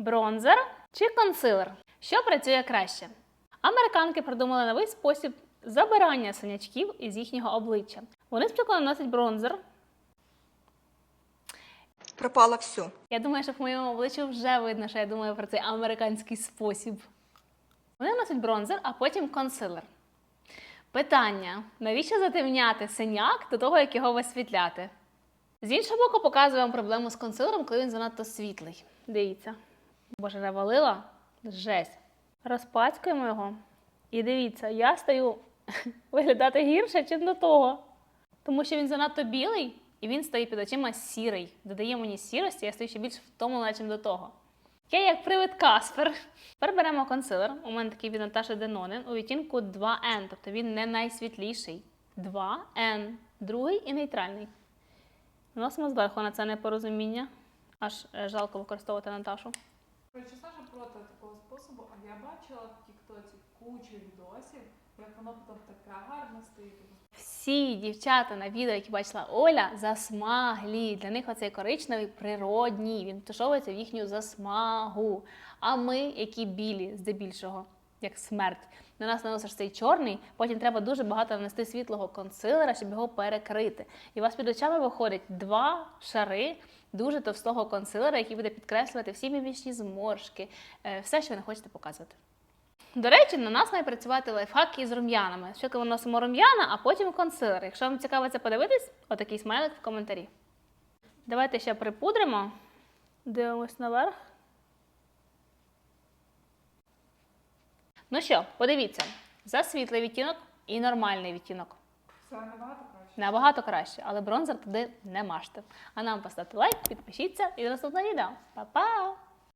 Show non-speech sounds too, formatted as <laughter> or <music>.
Бронзер чи консилер? Що працює краще? Американки придумали новий спосіб забирання синячків із їхнього обличчя. Вони спочатку наносять бронзер. Пропало все. Я думаю, що по моєму обличчю вже видно, що я думаю про цей американський спосіб. Вони наносять бронзер, а потім консилер. Питання: навіщо затемняти синяк до того, як його висвітляти? З іншого боку, показую вам проблему з консилером, коли він занадто світлий. Дивіться. Боже, навалила? Жесть. Розпацькуємо його. І дивіться, я стаю <laughs> виглядати гірше, ніж до того. Тому що він занадто білий, і він стає під очима сірий. Додає мені сірості, я стаю ще більш втомлена, ніж до того. Я як привид Каспер. Тепер беремо консилер. У мене такий від Наташі Денонин у відтінку 2N, тобто він не найсвітліший. 2N. Другий і нейтральний. Наносимо зверху на це непорозуміння. Аж е, жалко використовувати Наташу. Коротше, Саша проти такого способу, а я бачила в Тіктоці кучу відосів, як воно потім таке гарно стоїть. Всі дівчата на відео, які бачила Оля, засмаглі. Для них оцей коричневий природній. Він втушовується в їхню засмагу. А ми, які білі, здебільшого, як смерть. На нас наносиш цей чорний, потім треба дуже багато нанести світлого консилера, щоб його перекрити. І у вас під очами виходить два шари дуже товстого консилера, який буде підкреслювати всі мімічні зморшки, е, все, що ви не хочете показувати. До речі, на нас має працювати лайфхак із рум'янами. Спочатку ми носимо рум'яна, а потім консилер. Якщо вам цікаво це подивитись, отакий смайлик в коментарі. Давайте ще припудримо. Дивимось наверх. Ну що, подивіться, за світлий відтінок і нормальний відтінок. Все набагато краще. Набагато краще, але бронзер туди не мажте. А нам поставте лайк, підпишіться і до наступного відео. Па-па!